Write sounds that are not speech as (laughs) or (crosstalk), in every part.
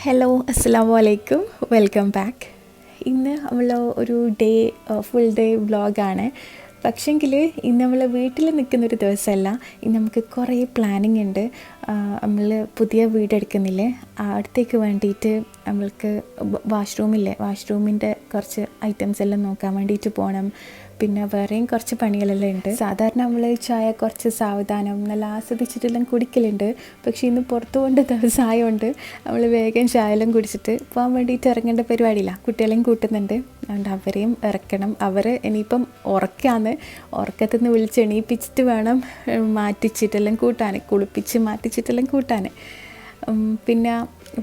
Hello അസ്സാം വലൈക്കും welcome back ഇന്ന് നമ്മൾ ഒരു ഡേ ഫുൾ ഡേ വ്ളോഗാണ് പക്ഷെങ്കിൽ ഇന്ന് നമ്മൾ വീട്ടിൽ നിൽക്കുന്നൊരു ദിവസമല്ല ഇന്ന് നമുക്ക് കുറേ പ്ലാനിങ് ഉണ്ട്. നമ്മൾ പുതിയ വീടെടുക്കുന്നില്ലേ അടുത്തേക്ക് വേണ്ടിയിട്ട് നമ്മൾക്ക് വാഷ്റൂമില്ലേ വാഷ്റൂമിന്റെ കുറച്ച് ഐറ്റംസ് എല്ലാം നോക്കാൻ വേണ്ടിയിട്ട് പോകണം പിന്നെ വേറെയും കുറച്ച് പണികളെല്ലാം ഉണ്ട്. സാധാരണ നമ്മൾ ചായ കുറച്ച് സാവധാനം നല്ല ആസ്വദിച്ചിട്ടെല്ലാം കുടിക്കലുണ്ട്. പക്ഷേ ഇന്ന് പുറത്തു കൊണ്ട് (laughs) ദിവസമായതുകൊണ്ട് നമ്മൾ വേഗം ചായ എല്ലാം കുടിച്ചിട്ട് പോകാൻ വേണ്ടിയിട്ട് ഇറങ്ങേണ്ട പരിപാടിയില്ല. കുട്ടികളെയും കൂട്ടുന്നുണ്ട്. അതുകൊണ്ട് അവരെയും ഇറക്കണം. അവർ ഇനിയിപ്പം ഉറക്കാന്ന് ഉറക്കത്തു നിന്ന് വിളിച്ച് എണീപ്പിച്ചിട്ട് വേണം മാറ്റിച്ചിട്ടെല്ലാം കൂട്ടാൻ കുളിപ്പിച്ച് മാറ്റിച്ചിട്ടെല്ലാം കൂട്ടാൻ പിന്നെ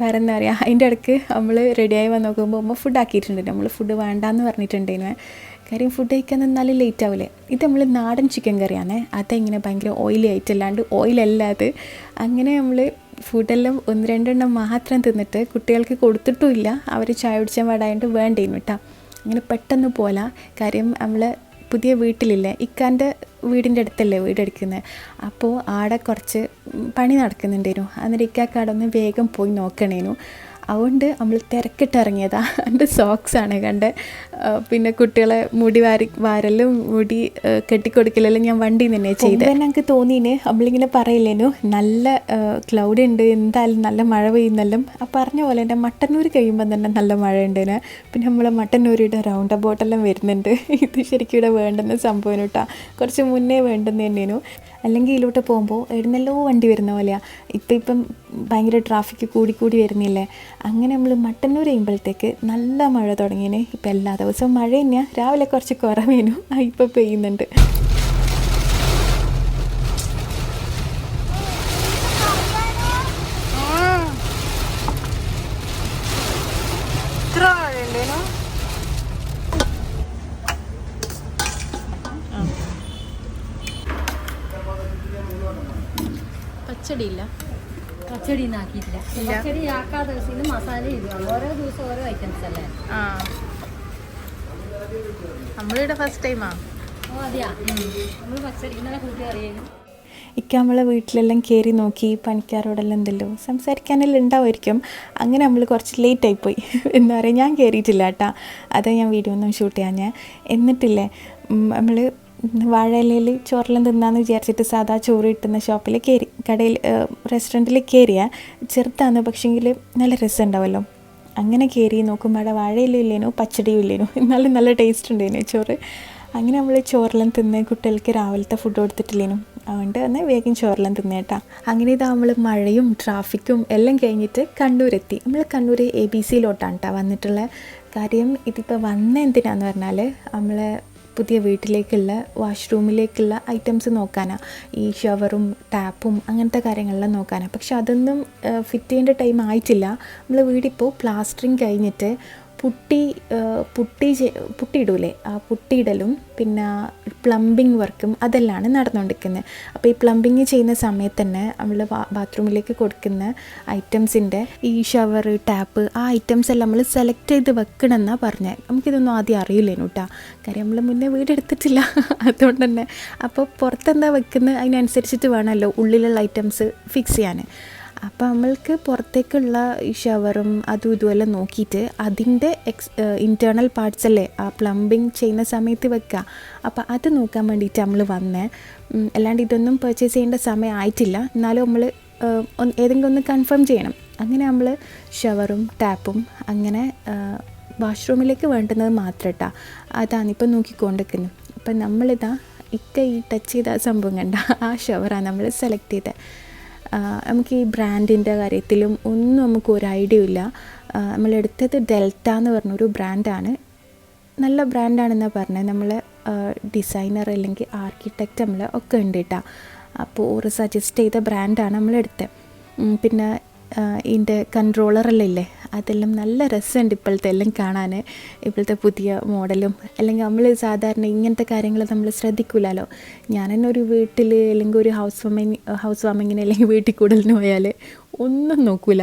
വേറെ എന്താ പറയുക അതിന്റെ ഇടയ്ക്ക് നമ്മൾ റെഡിയായി വന്ന് നോക്കുമ്പോൾ ഫുഡ് ആക്കിയിട്ടുണ്ട്. നമ്മൾ ഫുഡ് വേണ്ടാന്ന് പറഞ്ഞിട്ടുണ്ടേനു കാര്യം ഫുഡ് കഴിക്കാൻ നിന്നാലും ലേറ്റ് ആവില്ലേ ഇത് നമ്മൾ നാടൻ ചിക്കൻ കറിയാണേ. അതെങ്ങനെ ഭയങ്കര ഓയിലി ആയിട്ടല്ലാണ്ട് ഓയിലല്ലാതെ അങ്ങനെ നമ്മൾ ഫുഡെല്ലാം ഒന്ന് രണ്ടെണ്ണം മാത്രം തിന്നിട്ട് കുട്ടികൾക്ക് കൊടുത്തിട്ടുമില്ല. അവർ ചായ കുടിച്ചാൽ പാടായിട്ട് വേണ്ടേനു കേട്ടോ അങ്ങനെ പെട്ടെന്ന് പോല. കാര്യം നമ്മൾ പുതിയ വീട്ടിലില്ലേ? ഇക്കാന്റെ വീടിന്റെ അടുത്തല്ലേ വീടെടുക്കുന്നത് അപ്പോൾ ആടെ കുറച്ച് പണി നടക്കുന്നുണ്ടേനു. അന്നേരം ഇക്കാക്കാടൊന്ന് വേഗം പോയി നോക്കണേനു. അതുകൊണ്ട് നമ്മൾ തിരക്കിട്ട് ഇറങ്ങിയതാ എന്റെ സോക്സാണ് കണ്ട്. പിന്നെ കുട്ടികളെ മുടി വാരി വാരലും മുടി കെട്ടിക്കൊടുക്കലെല്ലാം ഞാൻ വണ്ടി തന്നെ ചെയ്ത്. ഞങ്ങൾക്ക് തോന്നിയിന്. നമ്മളിങ്ങനെ പറയില്ലേനു നല്ല ക്ലൗഡ് ഉണ്ട് എന്തായാലും നല്ല മഴ പെയ്യുന്നല്ലോ. ആ പറഞ്ഞ പോലെ എന്റെ മട്ടന്നൂർ കഴിയുമ്പോൾ തന്നെ നല്ല മഴ ഉണ്ടേന് പിന്നെ നമ്മളെ മട്ടന്നൂരിയുടെ റൗണ്ട് അബൌട്ടെല്ലാം വരുന്നുണ്ട്. ഇത് ശരിക്കും ഇവിടെ വേണ്ടുന്ന സംഭവം കേട്ടോ. കുറച്ച് മുന്നേ വേണ്ടുന്ന തന്നെയായിരുന്നു അല്ലെങ്കിൽ ഇതിലോട്ട് പോകുമ്പോൾ എഴുന്നല്ലോ വണ്ടി വരുന്ന പോലെയാണ് ഇപ്പം ഇപ്പം ഭയങ്കര ട്രാഫിക് കൂടി കൂടി വരുന്നില്ലേ? അങ്ങനെ നമ്മൾ മട്ടന്നൂർ ചെയ്യുമ്പോഴത്തേക്ക് നല്ല മഴ തുടങ്ങിയേ ഇപ്പം എല്ലാ ദിവസവും മഴ തന്നെയാണ് രാവിലെ കുറച്ച് കുറവേനു ഇപ്പം പെയ്യുന്നുണ്ട് പച്ചടിയില്ല പച്ചടി ഒന്നും ആക്കിയിട്ടില്ല ദിവസം ഇത് മസാല ഓരോ ദിവസം ഓരോ ഐറ്റംസ് അല്ലേ? ആ. നമ്മളിവിടെ ഫസ്റ്റ് ടൈമാ ഓ അതെയാ? നമ്മൾ പച്ചടി ഇന്നലെ കൂട്ടി ഇക്ക നമ്മളെ വീട്ടിലെല്ലാം കയറി നോക്കി പണിക്കാരോടെല്ലാം എന്തല്ലോ സംസാരിക്കാനെല്ലാം ഉണ്ടാവുമായിരിക്കും. അങ്ങനെ നമ്മൾ കുറച്ച് ലേറ്റ് ആയിപ്പോയി എന്താ പറയുക ഞാൻ കയറിയിട്ടില്ല കേട്ടാ. അത് ഞാൻ വീഡിയോ ഒന്നും ഷൂട്ട് ചെയ്യാൻ ഞാൻ എന്നിട്ടില്ലേ നമ്മൾ വാഴയിലയിൽ ചോറെല്ലാം തിന്നാന്ന് വിചാരിച്ചിട്ട് സാധാ ചോറ് കിട്ടുന്ന ഷോപ്പിൽ കയറി കടയിൽ റെസ്റ്റോറന്റിൽ കയറിയ ചെറുതാണ് പക്ഷേങ്കിൽ നല്ല രസം ഉണ്ടാവുമല്ലോ അങ്ങനെ കയറി നോക്കുമ്പോൾ അവിടെ വാഴയിലും ഇല്ലേനു പച്ചടിയും ഇല്ലേനു എന്നാലും നല്ല ടേസ്റ്റ് ഉണ്ടായിരുന്നു ചോറ്. അങ്ങനെ നമ്മൾ ചോറെല്ലാം തിന്ന് കുട്ടികൾക്ക് രാവിലത്തെ ഫുഡ് കൊടുത്തിട്ടില്ലേനു. അതുകൊണ്ട് തന്നെ വേഗം ചോറെല്ലാം തിന്നേട്ടാ അങ്ങനെ ഇതാ നമ്മൾ മഴയും ട്രാഫിക്കും എല്ലാം കഴിഞ്ഞിട്ട് കണ്ണൂരെത്തി. നമ്മൾ കണ്ണൂർ എ ബി സിയിലോട്ടാണ് കേട്ടോ വന്നിട്ടുള്ള. കാര്യം ഇതിപ്പോൾ വന്ന എന്തിനാന്ന് പറഞ്ഞാൽ നമ്മളെ പുതിയ വീട്ടിലേക്കുള്ള വാഷ്റൂമിലേക്കുള്ള ഐറ്റംസ് നോക്കാനാണ് ഈ ഷവറും ടാപ്പും അങ്ങനത്തെ കാര്യങ്ങളെല്ലാം നോക്കാനാണ് പക്ഷെ അതൊന്നും ഫിറ്റ് ചെയ്യേണ്ട ടൈം ആയിട്ടില്ല. നമ്മൾ വീടിപ്പോൾ പ്ലാസ്റ്ററിങ് കഴിഞ്ഞിട്ട് പുട്ടി പുട്ടി പുട്ടിയിടൂലേ? ആ പുട്ടിയിടലും പിന്നെ പ്ലംബിങ് വർക്കും അതെല്ലാമാണ് നടന്നുകൊണ്ടിരിക്കുന്നത് അപ്പോൾ ഈ പ്ലംബിങ് ചെയ്യുന്ന സമയത്ത് തന്നെ നമ്മൾ ബാത്റൂമിലേക്ക് കൊടുക്കുന്ന ഐറ്റംസിന്റെ ഈ ഷവർ ടാപ്പ് ആ ഐറ്റംസ് എല്ലാം നമ്മൾ സെലക്ട് ചെയ്ത് വെക്കണമെന്നാണ് പറഞ്ഞത് നമുക്കിതൊന്നും ആദ്യം അറിയില്ലേനു കേട്ടോ കാര്യം നമ്മൾ മുന്നേ വീടെടുത്തിട്ടില്ല (laughs) അതുകൊണ്ട് തന്നെ. അപ്പോൾ പുറത്തെന്താ വെക്കുന്നത് അതിനനുസരിച്ചിട്ട് വേണമല്ലോ ഉള്ളിലുള്ള ഐറ്റംസ് ഫിക്സ് ചെയ്യാൻ അപ്പോൾ നമ്മൾക്ക് പുറത്തേക്കുള്ള ഈ ഷവറും അതും ഇതുമെല്ലാം നോക്കിയിട്ട് അതിന്റെ എക്സ് ഇന്റേർണൽ പാർട്സ് അല്ലേ ആ പ്ലംബിങ് ചെയ്യുന്ന സമയത്ത് വെക്കുക അപ്പോൾ അത് നോക്കാൻ വേണ്ടിയിട്ട് നമ്മൾ വന്നേ. അല്ലാണ്ട് ഇതൊന്നും പർച്ചേസ് ചെയ്യേണ്ട സമയം ആയിട്ടില്ല. എന്നാലും നമ്മൾ ഏതെങ്കിലും ഒന്ന് കൺഫേം ചെയ്യണം. അങ്ങനെ നമ്മൾ ഷവറും ടാപ്പും അങ്ങനെ വാഷ്റൂമിലേക്ക് വേണ്ടുന്നത് മാത്രം കേട്ടോ അതാണ് ഇപ്പം നോക്കിക്കൊണ്ടിരിക്കുന്നത്. അപ്പം നമ്മളിതാ ഇക്ക ഈ ടച്ച് ചെയ്ത സംഭവം കണ്ട. ആ ഷവറാണ് നമ്മൾ സെലക്ട് ചെയ്തത് നമുക്ക് ഈ ബ്രാൻഡിന്റെ കാര്യത്തിലും ഒന്നും നമുക്ക് ഒരു ഐഡിയ ഇല്ല. നമ്മൾ നമ്മളെടുത്തത് ഡെൽറ്റ എന്ന് പറഞ്ഞൊരു ബ്രാൻഡാണ് നല്ല ബ്രാൻഡാണെന്നാണ് പറഞ്ഞത് നമ്മൾ ഡിസൈനർ അല്ലെങ്കിൽ ആർക്കിടെക്റ്റ് നമ്മൾ ഒക്കെ ഉണ്ട് കേട്ടോ അപ്പോൾ ഒരു സജസ്റ്റ് ചെയ്ത ബ്രാൻഡാണ് നമ്മളെടുത്തത് എടുത്തത് പിന്നെ ഇതിന്റെ കൺട്രോളറല്ലേ അതെല്ലാം നല്ല രസമുണ്ട് ഇപ്പോഴത്തെ എല്ലാം കാണാൻ. ഇപ്പോഴത്തെ പുതിയ മോഡലും. അല്ലെങ്കിൽ നമ്മൾ സാധാരണ ഇങ്ങനത്തെ കാര്യങ്ങൾ നമ്മൾ ശ്രദ്ധിക്കില്ലല്ലോ ഞാൻ തന്നെ ഒരു വീട്ടിൽ അല്ലെങ്കിൽ ഒരു ഹൗസ് വാമിങ് ഹൗസ് വാമിങ്ങിന് അല്ലെങ്കിൽ വീട്ടിൽ കൂടുതലിന് പോയാൽ ഒന്നും നോക്കൂല.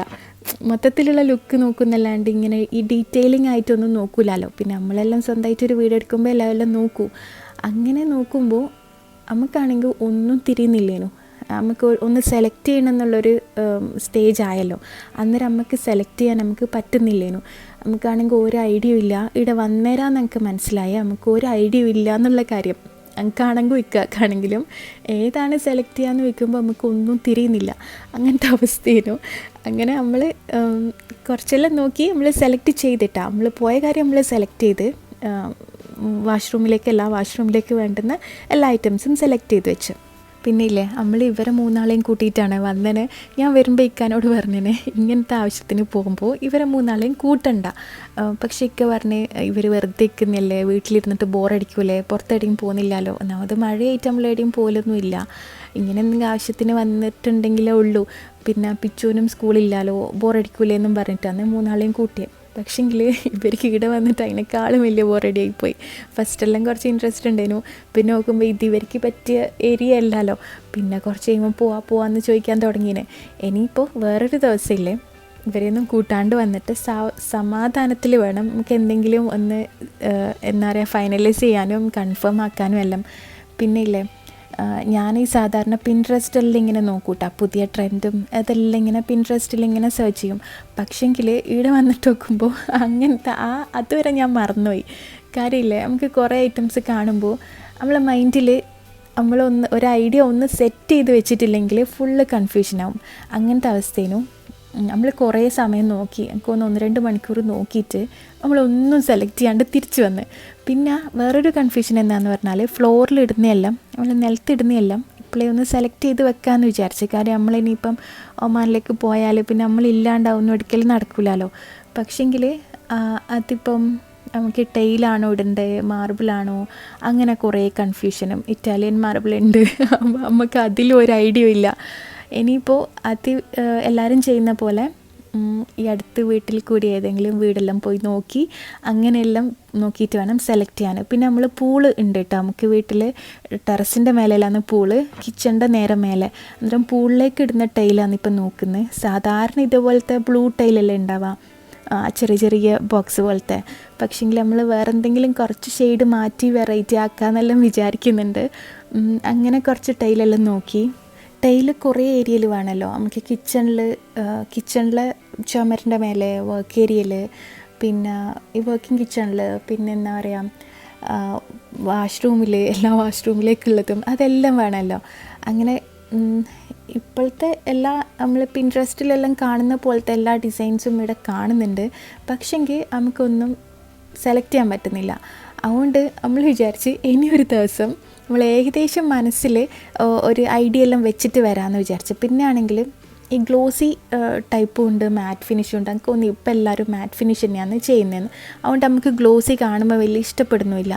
മൊത്തത്തിലുള്ള ലുക്ക് നോക്കുന്നല്ലാണ്ട് ഇങ്ങനെ ഈ ഡീറ്റെയിലിംഗ് ആയിട്ടൊന്നും നോക്കൂലല്ലോ പിന്നെ നമ്മളെല്ലാം സ്വന്തമായിട്ട് ഒരു വീട് എടുക്കുമ്പോൾ എല്ലാം എല്ലാം നോക്കൂ. അങ്ങനെ നോക്കുമ്പോൾ നമുക്കാണെങ്കിൽ ഒന്നും തിരിയുന്നില്ലേനു? നമുക്ക് ഒന്ന് സെലക്ട് ചെയ്യണം എന്നുള്ളൊരു സ്റ്റേജ് ആയല്ലോ. അന്നേരം നമുക്ക് സെലക്ട് ചെയ്യാൻ നമുക്ക് പറ്റുന്നില്ലേനു. നമുക്കാണെങ്കിൽ ഒരു ഐഡിയ ഇല്ല. ഇവിടെ വന്നേരാന്ന് നമുക്ക് മനസ്സിലായി. നമുക്ക് ഒരു ഐഡിയ ഇല്ല എന്നുള്ള കാര്യം എനിക്കാണെങ്കിൽ വയ്ക്കാക്കാണെങ്കിലും ഏതാണ് സെലക്ട് ചെയ്യാന്ന് വെക്കുമ്പോൾ നമുക്ക് ഒന്നും തിരിയുന്നില്ല. അങ്ങനത്തെ അവസ്ഥയേനു അങ്ങനെ നമ്മൾ കുറച്ചെല്ലാം നോക്കി നമ്മൾ സെലക്ട് ചെയ്തിട്ടാണ് നമ്മൾ പോയ കാര്യം നമ്മൾ സെലക്ട് ചെയ്ത് വാഷ്റൂമിലേക്ക് എല്ലാ വാഷ്റൂമിലേക്ക് വേണ്ടുന്ന എല്ലാ ഐറ്റംസും സെലക്ട് ചെയ്ത് വെച്ചു. പിന്നെ ഇല്ലേ നമ്മൾ ഇവരെ മൂന്നാളെയും കൂട്ടിയിട്ടാണ് വന്നനെ. ഞാൻ വരുമ്പോൾ ഇക്കാനോട് പറഞ്ഞേനെ ഇങ്ങനത്തെ ആവശ്യത്തിന് പോകുമ്പോൾ ഇവരെ മൂന്നാളെയും കൂട്ടണ്ട. പക്ഷേ ഇക്ക പറഞ്ഞ് ഇവർ വെറുതെ ഇരിക്കുന്നല്ലേ വീട്ടിലിരുന്നിട്ട് ബോറടിക്കൂലേ പുറത്തെവിടെയും പോകുന്നില്ലല്ലോ. ഒന്നാമത് മഴയായിട്ട് നമ്മൾ എവിടെയും പോലൊന്നുമില്ല ഇങ്ങനെ എന്തെങ്കിലും ആവശ്യത്തിന് വന്നിട്ടുണ്ടെങ്കിലേ ഉള്ളൂ. പിന്നെ പിച്ചുവിനും സ്കൂളില്ലാലോ ബോറടിക്കൂലേ എന്നും പറഞ്ഞിട്ടാണ് മൂന്നാളെയും കൂട്ടിയത് പക്ഷേങ്കിൽ ഇവർക്ക് ഇവിടെ വന്നിട്ട് അതിനേക്കാളും വലിയ ആയിപ്പോയി. ഫസ്റ്റെല്ലാം കുറച്ച് ഇൻട്രസ്റ്റ് ഉണ്ടായിരുന്നു. പിന്നെ നോക്കുമ്പോൾ ഇത് ഇവർക്ക് പറ്റിയ ഏരിയ അല്ലല്ലോ. പിന്നെ കുറച്ച് കഴിയുമ്പോൾ പോവാ പോവാന്ന് ചോദിക്കാൻ തുടങ്ങിയേ ഇനിയിപ്പോൾ വേറൊരു ദിവസമില്ലേ ഇവരെയൊന്നും കൂട്ടാണ്ട് വന്നിട്ട് സമാധാനത്തിൽ വേണം. നമുക്ക് എന്തെങ്കിലും ഒന്ന് എന്താ പറയുക ഫൈനലൈസ് ചെയ്യാനും കൺഫേം ആക്കാനും എല്ലാം. പിന്നെ ഇല്ലേ ഞാൻ ഈ സാധാരണ പിൻട്രസ്റ്റിൽ ഇങ്ങനെ നോക്കൂട്ടാ. പുതിയ ട്രെൻഡും അതെല്ലാം ഇങ്ങനെ പിൻട്രസ്റ്റിൽ ഇങ്ങനെ സെർച്ച് ചെയ്യും. പക്ഷെങ്കിൽ ഇവിടെ വന്നിട്ട് നോക്കുമ്പോൾ (laughs) അങ്ങനത്തെ ആ അതുവരെ ഞാൻ മറന്നുപോയി. കാര്യമില്ലേ? നമുക്ക് കുറേ ഐറ്റംസ് കാണുമ്പോൾ നമ്മളെ മൈൻഡിൽ നമ്മളൊന്ന് ഒരു ഐഡിയ ഒന്ന് സെറ്റ് ചെയ്ത് വെച്ചിട്ടില്ലെങ്കിൽ ഫുള്ള് കൺഫ്യൂഷനാവും അങ്ങനത്തെ അവസ്ഥേനു. നമ്മൾ കുറേ സമയം നോക്കി എനിക്ക് ഒന്ന് ഒന്ന് രണ്ട് മണിക്കൂർ നോക്കിയിട്ട് നമ്മളൊന്നും സെലക്ട് ചെയ്യാണ്ട് തിരിച്ചു വന്ന്. പിന്നെ വേറൊരു കൺഫ്യൂഷൻ എന്താണെന്ന് പറഞ്ഞാൽ ഫ്ലോറിൽ ഇടുന്നതെല്ലാം നമ്മൾ നിലത്തിടുന്നതെല്ലാം ഇപ്പോഴേ ഒന്ന് സെലക്ട് ചെയ്ത് വെക്കാമെന്ന് വിചാരിച്ചു. കാര്യം നമ്മളിനിയിപ്പം ഒമാനിലേക്ക് പോയാൽ പിന്നെ നമ്മളില്ലാണ്ടാവുന്ന ഒരിക്കലും നടക്കില്ലല്ലോ പക്ഷെങ്കിൽ അതിപ്പം നമുക്ക് ടൈലാണോ ഇടേണ്ടത് മാർബിളാണോ അങ്ങനെ കുറേ കൺഫ്യൂഷനും ഇറ്റാലിയൻ മാർബിൾ ഉണ്ട് നമുക്ക് അതിലും ഒരു ഐഡിയ ഇല്ല. ഇനിയിപ്പോൾ അതി എല്ലാവരും ചെയ്യുന്ന പോലെ ഈ അടുത്ത് വീട്ടിൽ കൂടി ഏതെങ്കിലും വീടെല്ലാം പോയി നോക്കി അങ്ങനെയെല്ലാം നോക്കിയിട്ട് വേണം സെലക്ട് ചെയ്യാൻ. പിന്നെ നമ്മൾ പൂൾ ഉണ്ട് കേട്ടോ. നമുക്ക് വീട്ടിൽ ടെറസിന്റെ മേലെയാണ് പൂൾ കിച്ചണിന്റെ നേരെ മേലെ. അന്നേരം പൂളിലേക്ക് ഇടുന്ന ടൈലാണ് ഇപ്പം നോക്കുന്നത് സാധാരണ ഇതുപോലത്തെ ബ്ലൂ ടൈലല്ലേ ആ, ചെറിയ ചെറിയ ബോക്സ് പോലത്തെ. പക്ഷേങ്കിൽ നമ്മൾ വേറെ എന്തെങ്കിലും കുറച്ച് ഷെയ്ഡ് മാറ്റി വെറൈറ്റി ആക്കാമെന്നെല്ലാം വിചാരിക്കുന്നുണ്ട്. അങ്ങനെ കുറച്ച് ടൈലെല്ലാം നോക്കി. ടൈൽ കുറേ ഏരിയയിൽ വേണമല്ലോ. നമുക്ക് കിച്ചണിൽ കിച്ചണിലെ ചുമരിന്റെ മേലെ വർക്ക് ഏരിയയിൽ പിന്നെ ഈ വർക്കിംഗ് കിച്ചണിൽ പിന്നെ എന്താ പറയുക വാഷ്റൂമിൽ എല്ലാ വാഷ്റൂമിലേക്കുള്ളതും അതെല്ലാം വേണമല്ലോ. അങ്ങനെ ഇപ്പോഴത്തെ എല്ലാ നമ്മൾ പിൻട്രസ്റ്റിലെല്ലാം കാണുന്ന പോലത്തെ എല്ലാ ഡിസൈൻസും ഇവിടെ കാണുന്നുണ്ട്. പക്ഷെങ്കിൽ നമുക്കൊന്നും സെലക്ട് ചെയ്യാൻ പറ്റുന്നില്ല. അതുകൊണ്ട് നമ്മൾ വിചാരിച്ച് ഇനിയൊരു ദിവസം നമ്മൾ ഏകദേശം മനസ്സിൽ ഒരു ഐഡിയ എല്ലാം വെച്ചിട്ട് വരാമെന്ന് വിചാരിച്ചു. പിന്നെ ആണെങ്കിൽ ഈ ഗ്ലോസി ടൈപ്പും ഉണ്ട് മാറ്റ് ഫിനിഷും ഉണ്ട്. നമുക്ക് തോന്നി ഇപ്പം എല്ലാവരും മാറ്റ് ഫിനിഷ് തന്നെയാണ് ചെയ്യുന്നതെന്ന് അതുകൊണ്ട് നമുക്ക് ഗ്ലോസി കാണുമ്പോൾ വലിയ ഇഷ്ടപ്പെടുന്നില്ല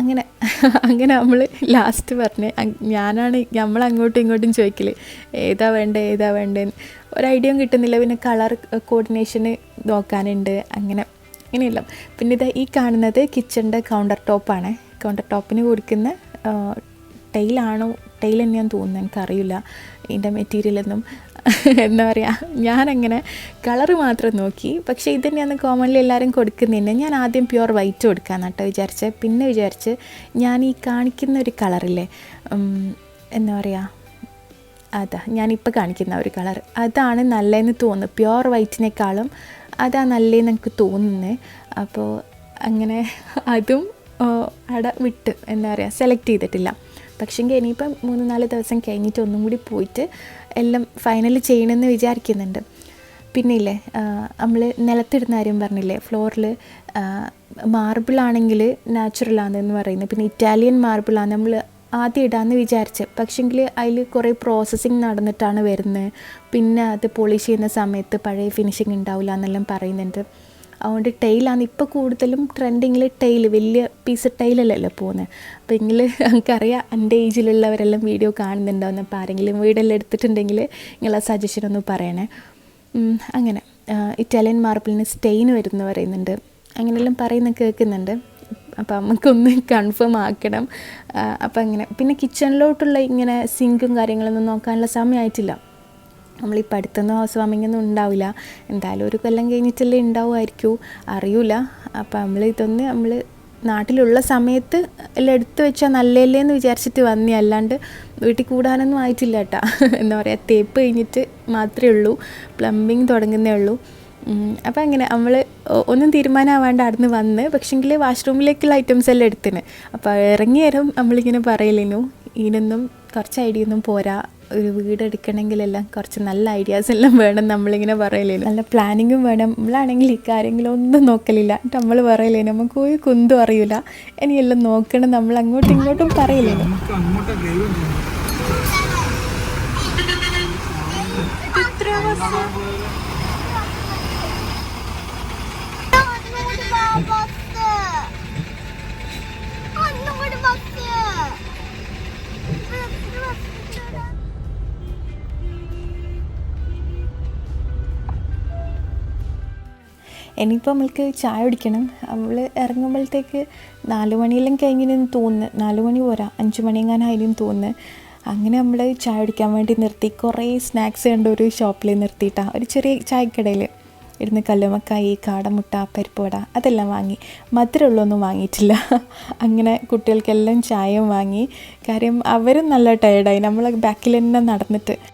അങ്ങനെ (laughs) അങ്ങനെ നമ്മൾ ലാസ്റ്റ് പറഞ്ഞ് ഞാനാണ് നമ്മൾ അങ്ങോട്ടും ഇങ്ങോട്ടും ചോദിക്കൽ ഏതാ വേണ്ടേ ഏതാ വേണ്ടേന്ന്. ഒരു ഐഡിയയും കിട്ടുന്നില്ല. പിന്നെ കളർ കോർഡിനേഷന് നോക്കാനുണ്ട്. അങ്ങനെ ഇങ്ങനെയല്ല. പിന്നെ ഇതാ ഈ കാണുന്നത് കിച്ചണിന്റെ കൗണ്ടർ ടോപ്പാണ് കൗണ്ടർ ടോപ്പിന് കൊടുക്കുന്ന ടൈലാണോ ടൈൽ തന്നെയാണെന്ന് തോന്നുന്നു എനിക്കറിയില്ല. ഇതിന്റെ മെറ്റീരിയലൊന്നും എന്താ പറയുക ഞാനങ്ങനെ കളറ് മാത്രം നോക്കി. പക്ഷേ ഇത് തന്നെയാണ് കോമൺലി എല്ലാവരും കൊടുക്കുന്നതിന് ഞാൻ ആദ്യം പ്യുവർ വൈറ്റ് കൊടുക്കാമെന്ന് കേട്ടോ വിചാരിച്ച്. പിന്നെ വിചാരിച്ച് ഞാൻ ഈ കാണിക്കുന്ന ഒരു കളറില്ലേ എന്താ പറയുക അതാ ഞാനിപ്പോൾ കാണിക്കുന്ന ഒരു കളർ. അതാണ് നല്ലതെന്ന് തോന്നുന്നു. പ്യുവർ വൈറ്റിനേക്കാളും അതാ നല്ലതെന്ന് എനിക്ക് തോന്നുന്നത് അപ്പോൾ അങ്ങനെ അതും അട വിട്ട് എന്താ പറയുക സെലക്ട് ചെയ്തിട്ടില്ല. പക്ഷേങ്കിൽ ഇനിയിപ്പം മൂന്ന് നാല് ദിവസം കഴിഞ്ഞിട്ട് ഒന്നും കൂടി പോയിട്ട് എല്ലാം ഫൈനൽ ചെയ്യണമെന്ന് വിചാരിക്കുന്നുണ്ട്. പിന്നെ ഇല്ലേ നമ്മൾ നിലത്തിടുന്ന കാര്യം പറഞ്ഞില്ലേ ഫ്ലോറിൽ മാർബിളാണെങ്കിൽ നാച്ചുറലാണെന്ന് പറയുന്നത്. പിന്നെ ഇറ്റാലിയൻ മാർബിളാണ് നമ്മൾ ആദ്യം ഇടാമെന്ന് വിചാരിച്ച് പക്ഷെങ്കിൽ അതിൽ കുറേ പ്രോസസ്സിങ് നടന്നിട്ടാണ് വരുന്നത്. പിന്നെ അത് പോളിഷ് ചെയ്യുന്ന സമയത്ത് പഴയ ഫിനിഷിങ് ഉണ്ടാവില്ല എന്നെല്ലാം പറയുന്നുണ്ട്. അതുകൊണ്ട് ടൈലാണ് ഇപ്പോൾ കൂടുതലും ട്രെൻഡിങ്ങിൽ ടൈൽ വലിയ പീസ് ടൈലല്ലല്ലോ പോകുന്നത് അപ്പോൾ എങ്കിൽ എനിക്കറിയാം (laughs) എന്റെ ഏജിലുള്ളവരെല്ലാം വീഡിയോ കാണുന്നുണ്ടാവുന്ന അപ്പോൾ ആരെങ്കിലും വീടെല്ലാം എടുത്തിട്ടുണ്ടെങ്കിൽ നിങ്ങളെ സജഷൻ ഒന്ന് പറയണേ. അങ്ങനെ. ഇറ്റാലിയൻ മാർബിളിന് സ്റ്റെയിൻ വരുമെന്ന് പറയുന്നുണ്ട്. അങ്ങനെയെല്ലാം പറയുന്ന കേൾക്കുന്നുണ്ട്. അപ്പോൾ നമുക്കൊന്ന് (laughs) കൺഫേം ആക്കണം. അപ്പം അങ്ങനെ. പിന്നെ കിച്ചണിലോട്ടുള്ള ഇങ്ങനെ സിങ്കും കാര്യങ്ങളൊന്നും നോക്കാനുള്ള സമയമായിട്ടില്ല നമ്മളിപ്പോൾ പഠിത്തുന്ന ഹൗസ് ഒന്നും ഉണ്ടാവില്ല. എന്തായാലും ഒരു കൊല്ലം കഴിഞ്ഞിട്ടല്ലേ ഉണ്ടാവുമായിരിക്കും. അറിയില്ല അപ്പം നമ്മൾ ഇതൊന്ന് നമ്മൾ നാട്ടിലുള്ള സമയത്ത് എല്ലാം എടുത്തു വെച്ചാൽ നല്ലല്ലേ എന്ന് വിചാരിച്ചിട്ട് വന്നി. അല്ലാണ്ട് വീട്ടിൽ കൂടാനൊന്നും ആയിട്ടില്ല കേട്ടാ (laughs) എന്താ പറയുക തേപ്പ് കഴിഞ്ഞിട്ട് മാത്രമേ ഉള്ളൂ. പ്ലംബിങ് തുടങ്ങുന്നേ ഉള്ളൂ. അപ്പോൾ അങ്ങനെ നമ്മൾ ഒന്നും തീരുമാനമാവാണ്ട് അവിടുന്ന് വന്ന്. പക്ഷെങ്കിൽ വാഷ്റൂമിലേക്കുള്ള ഐറ്റംസ് എല്ലാം എടുത്തിന്. അപ്പോൾ ഇറങ്ങിയേരം നമ്മളിങ്ങനെ പറയലിനു ഇതിനൊന്നും കുറച്ച് ഐഡിയ ഒന്നും പോരാ. ഒരു വീട് എടുക്കണമെങ്കിലെല്ലാം കുറച്ച് നല്ല ഐഡിയാസ് എല്ലാം വേണം നമ്മളിങ്ങനെ പറയലില്ല. നല്ല പ്ലാനിങ്ങും വേണം. നമ്മളാണെങ്കിൽ ഈ കാര്യങ്ങളൊന്നും നോക്കലില്ല. നമ്മൾ പറയലേ നമുക്ക് ഒരു കുന്തും അറിയില്ല. ഇനിയെല്ലാം നോക്കണം. നമ്മൾ അങ്ങോട്ടും ഇങ്ങോട്ടും പറയില്ലേ നമുക്ക് ഇനിയിപ്പോൾ നമ്മൾക്ക് ചായ കുടിക്കണം. നമ്മൾ ഇറങ്ങുമ്പോഴത്തേക്ക് നാല് മണിയെല്ലാം കഴിഞ്ഞിരുന്ന് തോന്നുന്നു. നാല് മണി പോരാ. അഞ്ച് മണിയെങ്ങാനായാലും തോന്നുന്നു. അങ്ങനെ നമ്മൾ ചായ കുടിക്കാൻ വേണ്ടി നിർത്തി. കുറേ സ്നാക്സ് കണ്ട ഒരു ഷോപ്പിൽ നിർത്തിയിട്ടാണ് ഒരു ചെറിയ ചായക്കടയിൽ ഇരുന്ന് കല്ലുമക്കായി കാടമുട്ട പരിപ്പുവട അതെല്ലാം വാങ്ങി. മധുരമുള്ളൊന്നും വാങ്ങിയിട്ടില്ല. അങ്ങനെ കുട്ടികൾക്കെല്ലാം ചായയും വാങ്ങി. കാര്യം അവരും നല്ല ടയർഡായി നമ്മൾ ബാക്കിൽ തന്നെ നടന്നിട്ട്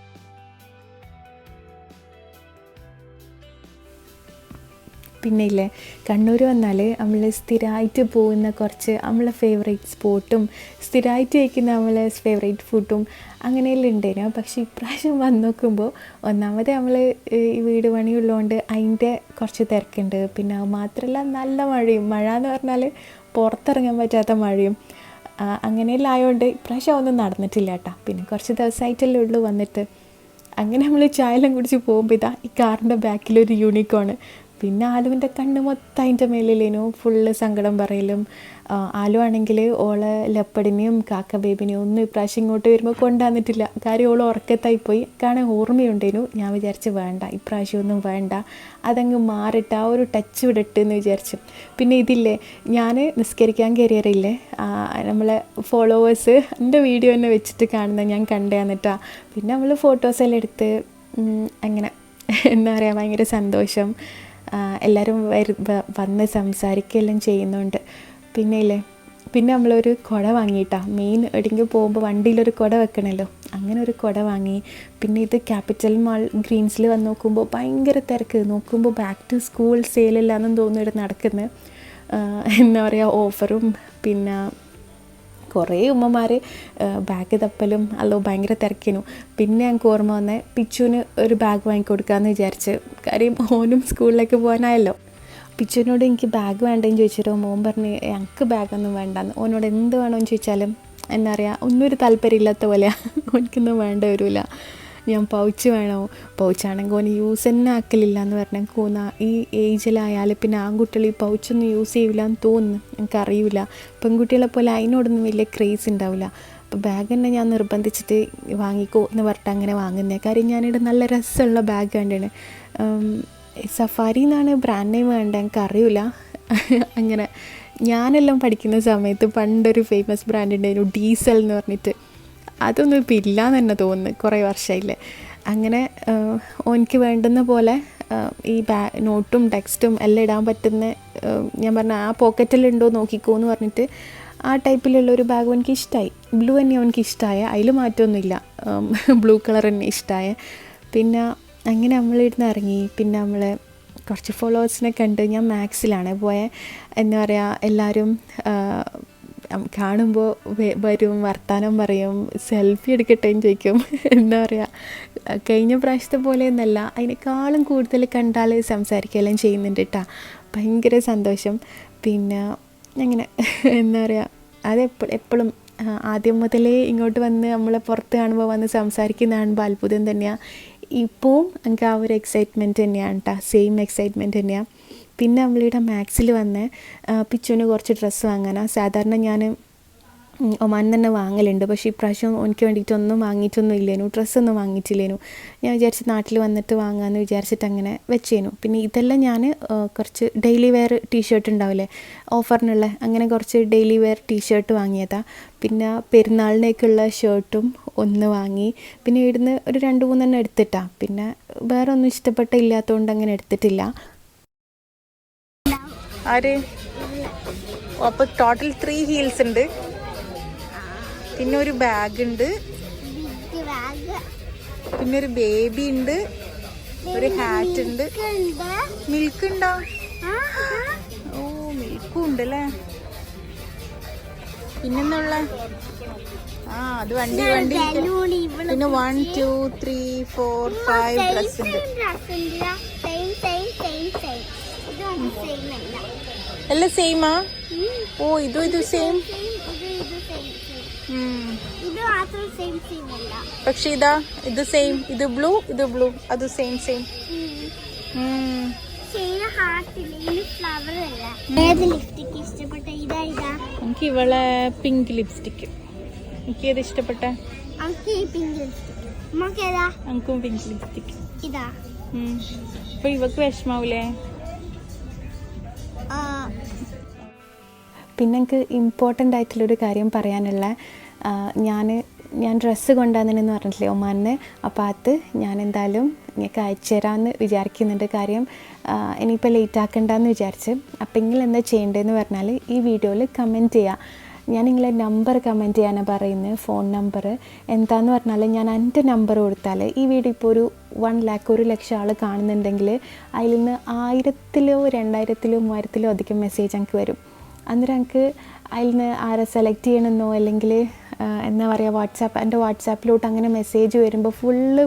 പിന്നെ ഇല്ലേ കണ്ണൂർ വന്നാൽ നമ്മൾ സ്ഥിരമായിട്ട് പോകുന്ന കുറച്ച് നമ്മളെ ഫേവറേറ്റ് സ്പോട്ടും സ്ഥിരമായിട്ട് കഴിക്കുന്ന നമ്മളെ ഫേവറേറ്റ് ഫുഡും അങ്ങനെയെല്ലാം ഉണ്ടായിരുന്നു. പക്ഷേ ഇപ്രാവശ്യം വന്ന് നോക്കുമ്പോൾ ഒന്നാമത് നമ്മൾ ഈ വീട് പണിയുള്ളതുകൊണ്ട് അതിന്റെ കുറച്ച് തിരക്കുണ്ട്. പിന്നെ അത് മാത്രമല്ല നല്ല മഴയും. മഴ എന്ന് പറഞ്ഞാൽ പുറത്തിറങ്ങാൻ പറ്റാത്ത മഴയും. അങ്ങനെയെല്ലാം ആയതുകൊണ്ട് ഇപ്രാവശ്യം ഒന്നും നടന്നിട്ടില്ല കേട്ടോ പിന്നെ കുറച്ച് ദിവസമായിട്ടല്ലേ ഉള്ളൂ വന്നിട്ട്. അങ്ങനെ നമ്മൾ ചായയെല്ലാം കുടിച്ച് പോകുമ്പോൾ ഇതാ ഈ കാറിന്റെ ബാക്കിലൊരു യൂണിക്കോണ് പിന്നെ ആലുവിന്റെ കണ്ണ് മൊത്തം അതിന്റെ മേലിലേനു ഫുള്ള് സങ്കടം പറയലും. ആലു ആണെങ്കിൽ ഓളെ ലെപ്പടിനെയും കാക്ക ബേബിനെയും ഒന്നും ഇപ്രാവശ്യം ഇങ്ങോട്ട് വരുമ്പോൾ കൊണ്ടുവന്നിട്ടില്ല കാര്യം ഓൾ ഉറക്കത്തായി പോയി കാരണം ഓർമ്മയുണ്ടേനു. ഞാൻ വിചാരിച്ച് വേണ്ട ഇപ്രാവശ്യം ഒന്നും വേണ്ട. അതങ്ങ് മാറിട്ട് ആ ഒരു ടച്ച് വിടട്ട് എന്ന് വിചാരിച്ചു. പിന്നെ ഇതില്ലേ ഞാൻ നിസ്കരിക്കാൻ കയറിയറിയില്ലേ നമ്മളെ ഫോളോവേഴ്സ് എന്റെ വീഡിയോ തന്നെ വെച്ചിട്ട് കാണുന്ന ഞാൻ കണ്ടാന്നിട്ടാ പിന്നെ നമ്മൾ ഫോട്ടോസെല്ലാം എടുത്ത് അങ്ങനെ എന്താ പറയുക ഭയങ്കര സന്തോഷം. എല്ലാവരും വന്ന് സംസാരിക്കുകയെല്ലാം ചെയ്യുന്നുണ്ട്. പിന്നെ ഇല്ലേ പിന്നെ നമ്മളൊരു കുട വാങ്ങിയിട്ടാ. മെയിൻ എവിടെയെങ്കിലും പോകുമ്പോൾ വണ്ടിയിലൊരു കുട വെക്കണമല്ലോ അങ്ങനെ ഒരു കുട വാങ്ങി. പിന്നെ ഇത് ക്യാപിറ്റൽ മാൾ ഗ്രീൻസിൽ വന്ന് നോക്കുമ്പോൾ ഭയങ്കര തിരക്ക്. നോക്കുമ്പോൾ ബാക്ക് ടു സ്കൂൾ സെയിലില്ലാന്നും തോന്നുന്നു ഇവിടെ നടക്കുന്നത് എന്താ പറയുക ഓഫറും പിന്നെ കുറേ ഉമ്മമാർ ബാഗ് തപ്പലും അല്ലോ ഭയങ്കര തിരക്കിനു. പിന്നെ ഞങ്ങൾക്ക് ഓർമ്മ വന്നേ പിച്ചുവിന് ഒരു ബാഗ് വാങ്ങിക്കൊടുക്കാമെന്ന് വിചാരിച്ച്. കാര്യം ഓനും സ്കൂളിലേക്ക് പോകാനായല്ലോ. പിച്ചുവിനോട് എനിക്ക് ബാഗ് വേണ്ടെന്ന് ചോദിച്ചിട്ട് മോൻ പറഞ്ഞ് ഞങ്ങൾക്ക് ബാഗൊന്നും വേണ്ടെന്ന്. ഓനോട് എന്ത് വേണമെന്ന് ചോദിച്ചാലും എന്താ പറയുക ഒന്നും ഒരു താല്പര്യമില്ലാത്ത പോലെയാണ് (laughs) ഓനിക്കൊന്നും വേണ്ട വരില്ല ഞാൻ പൗച്ച് വേണോ. പൗച്ചാണെങ്കിൽ ഓന് യൂസ് തന്നെ ആക്കലില്ല എന്ന് പറഞ്ഞാൽ കൂന്ന ഈ ഏജിലായാൽ പിന്നെ ആൺകുട്ടികൾ ഈ പൗച്ചൊന്നും യൂസ് ചെയ്യില്ല എന്ന് തോന്നുന്നു. എനിക്കറിയില്ല പെൺകുട്ടികളെ പോലെ അതിനോടൊന്നും വലിയ ക്രേസ് ഉണ്ടാവില്ല അപ്പോൾ ബാഗ് തന്നെ ഞാൻ നിർബന്ധിച്ചിട്ട് വാങ്ങിക്കോ എന്ന് പറഞ്ഞിട്ട് അങ്ങനെ വാങ്ങുന്നത് കാര്യം ഞാനിവിടെ നല്ല രസമുള്ള ബാഗ് കണ്ടാണ് സഫാരി എന്നാണ് ബ്രാൻഡ് നെയിം വേണ്ട എനിക്ക് അറിയില്ല അങ്ങനെ. ഞാനെല്ലാം പഠിക്കുന്ന സമയത്ത് പണ്ടൊരു ഫേമസ് ബ്രാൻഡ് ഉണ്ടായിരുന്നു ഡീസൽ എന്ന് പറഞ്ഞിട്ട്. അതൊന്നും ഇപ്പം എന്ന് തന്നെ തോന്നുന്നു കുറേ വർഷമായില്ലേ അങ്ങനെ എനിക്ക് വേണ്ടുന്ന പോലെ ഈ ബാ നോട്ടും ടെക്സ്റ്റും എല്ലാം ഇടാൻ പറ്റുന്ന ഞാൻ പറഞ്ഞ ആ പോക്കറ്റിലുണ്ടോ നോക്കിക്കോ എന്ന് പറഞ്ഞിട്ട് ആ ടൈപ്പിലുള്ള ഒരു ബാഗ് എനിക്ക് ഇഷ്ടമായി ബ്ലൂ തന്നെ എനിക്ക് ഇഷ്ടമായ അതിൽ മാറ്റമൊന്നുമില്ല. ബ്ലൂ കളർ തന്നെ ഇഷ്ടമായ പിന്നെ അങ്ങനെ നമ്മൾ നമ്മളിരുന്ന് ഇറങ്ങി. പിന്നെ നമ്മൾ കുറച്ച് ഫോളോവേഴ്സിനെ കണ്ട് ഞാൻ മാത്സിലാണ് പോയ. എന്താ പറയുക എല്ലാവരും കാണുമ്പോൾ വരും വർത്തമാനം പറയും സെൽഫി എടുക്കട്ടെ എന്ന് ചോദിക്കും. (laughs) എന്താ പറയുക കഴിഞ്ഞ പ്രാവശ്യത്തെ പോലെയൊന്നല്ല അതിനേക്കാളും കൂടുതൽ കണ്ടാൽ സംസാരിക്കുകയെല്ലാം ചെയ്യുന്നുണ്ട് കേട്ടോ ഭയങ്കര സന്തോഷം. പിന്നെ അങ്ങനെ (laughs) എന്താ പറയുക അതെപ്പോൾ എപ്പോഴും ആദ്യം മുതലേ ഇങ്ങോട്ട് വന്ന് നമ്മളെ പുറത്ത് കാണുമ്പോൾ വന്ന് സംസാരിക്കുന്ന കാണുമ്പോൾ അത്ഭുതം തന്നെയാണ് ഇപ്പോഴും എനിക്ക് ആ ഒരു എക്സൈറ്റ്മെന്റ് തന്നെയാണ് കേട്ടോ സെയിം എക്സൈറ്റ്മെന്റ് തന്നെയാണ് പിന്നെ നമ്മളിവിടെ മാക്സിൽ വന്ന് പിച്ചുവിന് കുറച്ച് ഡ്രസ്സ് വാങ്ങാനാണ് സാധാരണ ഞാൻ ഒമാൻ തന്നെ വാങ്ങലുണ്ട്. പക്ഷേ ഇപ്രാവശ്യം എനിക്ക് വേണ്ടിയിട്ടൊന്നും വാങ്ങിയിട്ടൊന്നും ഇല്ലേനു. ഡ്രസ്സൊന്നും വാങ്ങിയിട്ടില്ലേനു. ഞാൻ വിചാരിച്ച് നാട്ടിൽ വന്നിട്ട് വാങ്ങാമെന്ന് വിചാരിച്ചിട്ട് അങ്ങനെ വെച്ചേനു. പിന്നെ ഇതെല്ലാം ഞാൻ കുറച്ച് ഡെയിലി വെയർ ടീഷർട്ട് ഉണ്ടാവില്ലേ? ഓഫറിനുള്ള അങ്ങനെ കുറച്ച് ഡെയിലി വെയർ ടീഷർട്ട് വാങ്ങിയതാ. പിന്നെ പെരുന്നാളിനേക്കുള്ള ഷർട്ടും ഒന്ന് വാങ്ങി. പിന്നെ ഇവിടുന്ന് ഒരു രണ്ട് മൂന്നെണ്ണം എടുത്തിട്ടാ. പിന്നെ വേറെ ഒന്നും ഇഷ്ടപ്പെട്ട ഇല്ലാത്തതുകൊണ്ട് അങ്ങനെ എടുത്തിട്ടില്ല. ആര്? അപ്പോൾ ടോട്ടൽ ത്രീ ഹീൽസ് ഉണ്ട്. പിന്നെ ഒരു ബാഗ് ഉണ്ട്. പിന്നെ ഒരു ബേബി ഉണ്ട്. ഒരു ഹാറ്റ് ഉണ്ട്. മിൽക്ക് ഉണ്ടോ? ഓ മിൽക്കും ഉണ്ട് അല്ലേ? പിന്നെന്നുള്ള ആ അത് വണ്ടി വണ്ടി പിന്നെ one two three four five dress ഉണ്ട്. എല്ലാം സെയിമാ ഓ ഇതും ഇത് സെയിം പക്ഷെ ഇതാ ഇത് സെയിം ഇത് ബ്ലൂ ഇത് ബ്ലൂ അത് സെയിം സെയിം എനിക്ക് ഇവളെ പിങ്ക് ലിപ്സ്റ്റിക്ക് എനിക്ക് ഏത് ഇഷ്ടപ്പെട്ട എനിക്കും പിങ്ക് ലിപ്സ്റ്റിക്ക് ഇതാ അപ്പൊ ഇവക്ക് വിഷമാവൂലേ പിന്നെ എനിക്ക് ഇമ്പോർട്ടന്റ് ആയിട്ടുള്ളൊരു കാര്യം പറയാനുള്ള ഞാൻ ഞാൻ ഡ്രസ്സ് കൊണ്ടുവന്നിട്ടെന്ന് പറഞ്ഞിട്ടില്ലേ ഒമാനിന് അപ്പോൾ അത് ഞാൻ എന്തായാലും നിങ്ങൾക്ക് അയച്ചു തരാമെന്ന് വിചാരിക്കുന്നുണ്ട് കാര്യം ഇനിയിപ്പോൾ ലേറ്റ് ആക്കണ്ടെന്ന് വിചാരിച്ച്. അപ്പം നിങ്ങൾ എന്താ ചെയ്യേണ്ടതെന്ന് പറഞ്ഞാൽ ഈ വീഡിയോയിൽ കമന്റ് ചെയ്യുക ഞാൻ നിങ്ങളെ നമ്പർ കമന്റ് ചെയ്യാനാണ് പറയുന്നത് ഫോൺ നമ്പർ എന്താന്ന് പറഞ്ഞാൽ ഞാൻ എന്റെ നമ്പർ കൊടുത്താൽ ഈ വീഡിയോ ഇപ്പോൾ ഒരു വൺ ലാക്ക് ഒരു ലക്ഷം ആൾ കാണുന്നുണ്ടെങ്കിൽ അതിൽ നിന്ന് ആയിരത്തിലോ രണ്ടായിരത്തിലോ മൂവായിരത്തിലോ അധികം മെസ്സേജ് എനിക്ക് വരും. അന്നേരം എനിക്ക് അതിൽ നിന്ന് ആരെ സെലക്ട് ചെയ്യണമെന്നോ അല്ലെങ്കിൽ എന്താ പറയുക വാട്സാപ്പ് എന്റെ വാട്സാപ്പിലോട്ട് അങ്ങനെ മെസ്സേജ് വരുമ്പോൾ ഫുള്ള്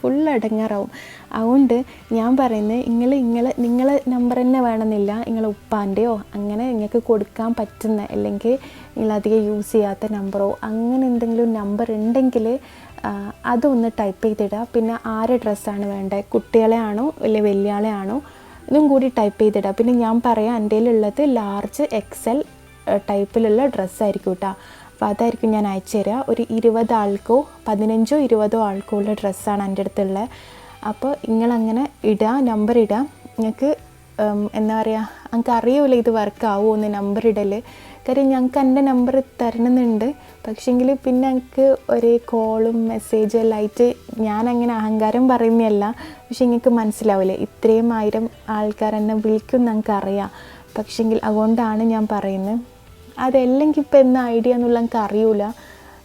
ഫുൾ അടങ്ങാറാവും. അതുകൊണ്ട് ഞാൻ പറയുന്നത് നിങ്ങൾ ഇങ്ങളെ നിങ്ങളെ നമ്പർ തന്നെ വേണമെന്നില്ല. നിങ്ങളെ ഉപ്പാന്റെയോ അങ്ങനെ നിങ്ങൾക്ക് കൊടുക്കാൻ പറ്റുന്ന അല്ലെങ്കിൽ നിങ്ങളധികം യൂസ് ചെയ്യാത്ത നമ്പറോ അങ്ങനെ എന്തെങ്കിലും നമ്പർ ഉണ്ടെങ്കിൽ അതൊന്ന് ടൈപ്പ് ചെയ്തിടുക പിന്നെ ആരെ ഡ്രസ്സാണ് വേണ്ടത് കുട്ടികളെ ആണോ അല്ലെങ്കിൽ വലിയ ആളെ ആണോ ഇതും കൂടി ടൈപ്പ് ചെയ്തിടാം. പിന്നെ ഞാൻ പറയാം എന്റെ ഉള്ളത് ലാർജ് എക്സൽ ടൈപ്പിലുള്ള ഡ്രസ്സായിരിക്കും കേട്ടോ അപ്പോൾ അതായിരിക്കും ഞാൻ അയച്ചു തരിക ഒരു ഇരുപത് ആൾക്കോ പതിനഞ്ചോ ഇരുപതോ ആൾക്കോ ഉള്ള ഡ്രസ്സാണ് എന്റെ അടുത്തുള്ളത്. അപ്പോൾ നിങ്ങളങ്ങനെ ഇടുക നമ്പർ ഇടുക നിങ്ങൾക്ക് എന്താ പറയുക എനിക്ക് അറിയൂല ഇത് വർക്ക് ആവുമോ എന്ന് നമ്പർ ഇടൽ കാര്യം ഞങ്ങൾക്ക് എന്റെ നമ്പർ തരണമെന്നുണ്ട് പക്ഷേങ്കിൽ പിന്നെ എനിക്ക് ഒരേ കോളും മെസ്സേജും എല്ലാം ആയിട്ട് ഞാനങ്ങനെ അഹങ്കാരം പറയുന്നതല്ല. പക്ഷെ നിങ്ങൾക്ക് മനസ്സിലാവില്ലേ ഇത്രയും ആയിരം ആൾക്കാർ എന്നെ വിളിക്കും ഞങ്ങൾക്ക് അറിയാം പക്ഷെങ്കിൽ അതുകൊണ്ടാണ് ഞാൻ പറയുന്നത് അതല്ലെങ്കിൽ ഇപ്പം എന്ന ഐഡിയ എന്നുള്ള എനിക്ക് അറിയൂല.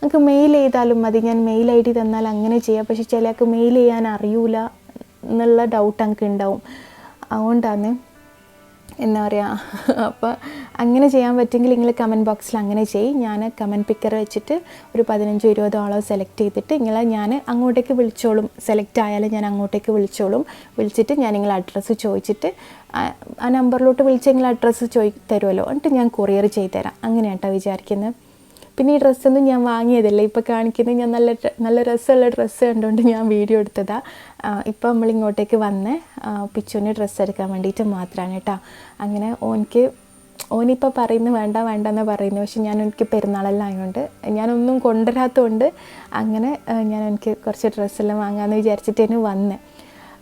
എനിക്ക് മെയിൽ ചെയ്താലും മതി. ഞാൻ മെയിൽ ഐ ഡി തന്നാൽ അങ്ങനെ ചെയ്യാം. പക്ഷെ ചിലർക്ക് മെയിൽ ചെയ്യാൻ അറിയൂല എന്നുള്ള ഡൗട്ട് എനിക്ക് ഉണ്ടാവും. അതുകൊണ്ടാണ് എന്താ പറയുക അപ്പോൾ അങ്ങനെ ചെയ്യാൻ പറ്റുമെങ്കിൽ നിങ്ങൾ കമന്റ് ബോക്സിൽ അങ്ങനെ ചെയ്യും. ഞാൻ കമന്റ് പിക്കർ വെച്ചിട്ട് ഒരു പതിനഞ്ചോ ഇരുപതോ ആളോ സെലക്ട് ചെയ്തിട്ട് നിങ്ങളെ ഞാൻ അങ്ങോട്ടേക്ക് വിളിച്ചോളും. സെലക്ട് ആയാലും ഞാൻ അങ്ങോട്ടേക്ക് വിളിച്ചോളും. വിളിച്ചിട്ട് ഞാൻ നിങ്ങളെ അഡ്രസ്സ് ചോദിച്ചിട്ട് ആ- നമ്പറിലോട്ട് വിളിച്ച് നിങ്ങൾ അഡ്രസ്സ് ചോദി തരുമല്ലോ എന്നിട്ട് ഞാൻ കൊറിയർ ചെയ്ത് തരാം. അങ്ങനെയാട്ടോ വിചാരിക്കുന്നത് പിന്നെ ഈ ഡ്രസ്സൊന്നും ഞാൻ വാങ്ങിയതല്ല. ഇപ്പോൾ കാണിക്കുന്നത് ഞാൻ നല്ല നല്ല രസമുള്ള ഡ്രസ്സ് കണ്ടുകൊണ്ട് ഞാൻ വീഡിയോ എടുത്തതാണ് ഇപ്പോൾ നമ്മൾ ഇങ്ങോട്ടേക്ക് വന്ന് പിച്ചുവിന് ഡ്രസ്സ് എടുക്കാൻ വേണ്ടിയിട്ട് മാത്രമാണ് കേട്ടോ. അങ്ങനെ ഓനിക്ക് ഓനിപ്പോൾ പറയുന്നു വേണ്ട വേണ്ട എന്ന് പറയുന്നു. പക്ഷെ ഞാൻ എനിക്ക് പെരുന്നാളെല്ലാം ആയതുകൊണ്ട് ഞാനൊന്നും കൊണ്ടുവരാത്തതുകൊണ്ട് അങ്ങനെ ഞാൻ എനിക്ക് കുറച്ച് ഡ്രസ്സെല്ലാം വാങ്ങാമെന്ന് വിചാരിച്ചിട്ടേനു വന്നേ.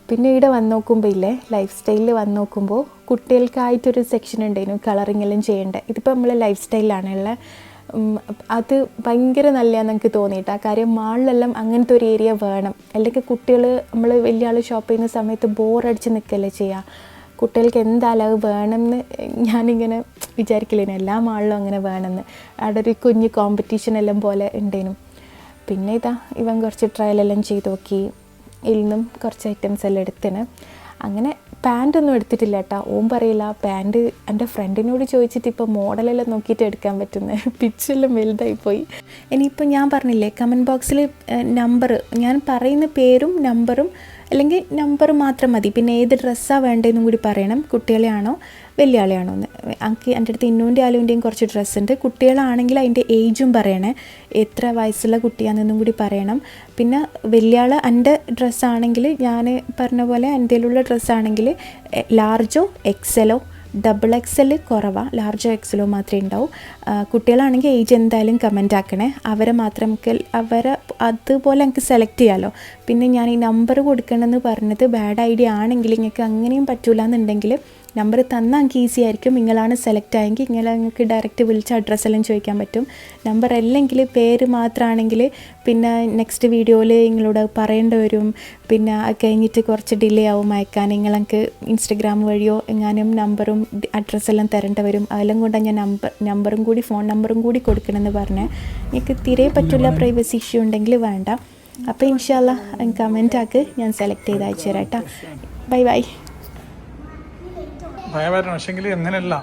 പിന്നെ ഇവിടെ വന്ന് നോക്കുമ്പോൾ ഇല്ലേ ലൈഫ് സ്റ്റൈലിൽ വന്ന് നോക്കുമ്പോൾ കുട്ടികൾക്കായിട്ടൊരു സെക്ഷൻ ഉണ്ടായിരുന്നു കളറിങ്ങെല്ലാം ചെയ്യേണ്ടത് ഇതിപ്പോൾ നമ്മൾ ലൈഫ് സ്റ്റൈലിലാണ് ഉള്ളത് ഉം, അത് ഭയങ്കര നല്ലതാണ് എനിക്ക് തോന്നിയിട്ട്. കാര്യം മാളിലെല്ലാം അങ്ങനത്തെ ഒരു ഏരിയ വേണം. അല്ലെങ്കിൽ കുട്ടികൾ നമ്മൾ വലിയ ആൾ ഷോപ്പ് ചെയ്യുന്ന സമയത്ത് ബോറടിച്ച് നിൽക്കല്ലേ ചെയ്യുക കുട്ടികൾക്ക് എന്തായാലും അത് വേണമെന്ന് ഞാനിങ്ങനെ വിചാരിക്കില്ലേനു എല്ലാ മാളിലും അങ്ങനെ വേണമെന്ന് അവിടെ ഒരു കുഞ്ഞ് കോമ്പറ്റീഷൻ എല്ലാം പോലെ ഉണ്ടേനും പിന്നെ ഇതാ ഇവൻ കുറച്ച് ട്രയലെല്ലാം ചെയ്ത് നോക്കി. ഇതിൽ നിന്നും കുറച്ച് ഐറ്റംസ് എല്ലാം എടുത്തിന് അങ്ങനെ പാന്റ് ഒന്നും എടുത്തിട്ടില്ല കേട്ടോ. ഓൻ പറയില്ല പാന്റ് എന്റെ ഫ്രണ്ടിനോട് ചോദിച്ചിട്ട് ഇപ്പോൾ മോഡലെല്ലാം നോക്കിയിട്ട് എടുക്കാൻ പറ്റുന്ന. (laughs) പിച്ചെല്ലാം വലുതായി പോയി ഇനിയിപ്പോൾ ഞാൻ പറഞ്ഞില്ലേ കമന്റ് ബോക്സിൽ നമ്പർ ഞാൻ പറയുന്ന പേരും നമ്പറും അല്ലെങ്കിൽ നമ്പർ മാത്രം മതി. പിന്നെ ഏത് ഡ്രസ്സാണ് വേണ്ടതെന്നും കൂടി പറയണം. കുട്ടികളെ ആണോ വലിയ ആളെയാണോ എന്ന്. എനിക്ക് എന്റെ അടുത്ത് ഇന്നുവിന്റെ ആലുവിന്റെയും കുറച്ച് ഡ്രസ്സ് ഉണ്ട്. കുട്ടികളാണെങ്കിൽ അതിന്റെ ഏജും പറയണേ. എത്ര വയസ്സുള്ള കുട്ടിയാണെന്നും കൂടി പറയണം. പിന്നെ വലിയ ആൾ എന്റെ ഡ്രസ്സാണെങ്കിൽ ഞാൻ പറഞ്ഞ പോലെ എന്റെ ഡ്രസ്സാണെങ്കിൽ ലാർജോ എക്സലോ ഡബിൾ എക്സൽ കുറവാണ് ലാർജ് എക്സലോ മാത്രമേ ഉണ്ടാവൂ. കുട്ടികളാണെങ്കിൽ ഏജ് എന്തായാലും കമന്റ് ആക്കണേ. അവരെ മാത്രം നമുക്ക് അവരെ അതുപോലെ നമുക്ക് സെലക്ട് ചെയ്യാമല്ലോ പിന്നെ ഞാൻ ഈ നമ്പർ കൊടുക്കണമെന്ന് പറഞ്ഞത് ബാഡ് ഐഡിയ ആണെങ്കിൽ നിങ്ങൾക്ക് അങ്ങനെയും പറ്റൂല എന്നുണ്ടെങ്കിൽ നമ്പർ തന്നാൽ എനിക്ക് ഈസി ആയിരിക്കും. നിങ്ങളാണ് സെലക്ട് ആയെങ്കിൽ ഇങ്ങനെ നിങ്ങൾക്ക് ഡയറക്റ്റ് വിളിച്ച് അഡ്രസ്സ് എല്ലാം ചോദിക്കാൻ പറ്റും. നമ്പർ അല്ലെങ്കിൽ പേര് മാത്രമാണെങ്കിൽ പിന്നെ നെക്സ്റ്റ് വീഡിയോയിൽ നിങ്ങളോട് പറയേണ്ടി വരും. പിന്നെ അത് കഴിഞ്ഞിട്ട് കുറച്ച് ഡിലേ ആവും അയക്കാൻ. നിങ്ങൾക്ക് ഇൻസ്റ്റഗ്രാം വഴിയോ എങ്ങാനും നമ്പറും അഡ്രസ്സെല്ലാം തരേണ്ടി വരും. അതെല്ലാം കൊണ്ടാണ് ഞാൻ നമ്പർ നമ്പറും കൂടി ഫോൺ നമ്പറും കൂടി കൊടുക്കണമെന്ന് പറഞ്ഞ് എനിക്ക് തീരെ പറ്റില്ല പ്രൈവസി ഇഷ്യൂ ഉണ്ടെങ്കിൽ വേണ്ട. അപ്പോൾ ഇൻഷാല്ല കമന്റ് ആക്ക്. ഞാൻ സെലക്ട് ചെയ്ത് അയച്ചു തരാം കേട്ടോ. ബൈ ബൈ ഭയമായിരുന്നു പക്ഷെങ്കിൽ അങ്ങനെയല്ല